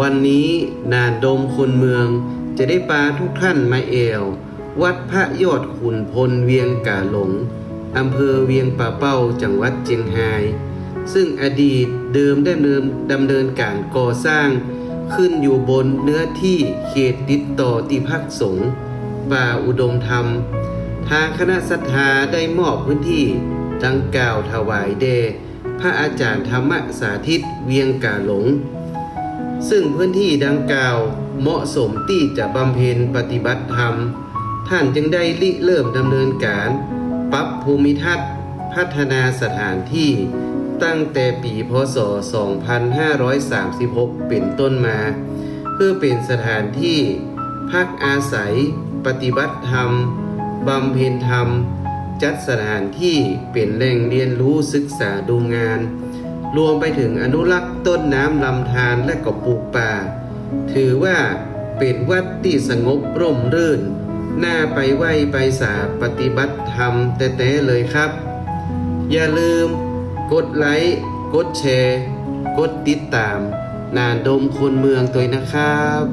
วันนี้นาดมคนเมืองจะได้ปาทุกท่านมาเอว วัดพระยอดขุนพลเวียงกาหลงอำเภอเวียงป่าเป้าจังหวัดเจียงไฮ้ซึ่งอดีตเดิมได้เนินดำเนินการก่อสร้าง ขึ้นอยู่บนเนื้อที่เขตติดต่อติพักสงฆ์ป่าอุดมธรรม ทางคณะศรัทธาได้มอบพื้นที่ดังกล่าวถวายแด่พระอาจารย์ธรรมสาธิตเวียงกาหลง ซึ่งพื้นที่ดังกล่าวเหมาะสมที่จะบำเพ็ญปฏิบัติธรรม ท่านจึงได้ริเริ่มดำเนินการ ปรับภูมิทัศน์ พัฒนาสถานที่ ตั้งแต่ปีพศ 2536 เป็นต้นมา เพื่อเป็นสถานที่ พักอาศัย ปฏิบัติธรรมบำเพ็ญธรรม จัดสถานที่เป็นแหล่งเรียนรู้ศึกษาดูงาน รวมไปถึงอนุรักษ์ต้นน้ำลำธารและก็ปลูกป่า ถือว่าเป็นวัดที่สงบร่มรื่น น่าไปไหว้ไปสาปฏิบัติธรรมแต่ๆเลยครับ อย่าลืม กดไลค์ กดแชร์ กดติดตาม นานดมคนเมืองตัวนะครับ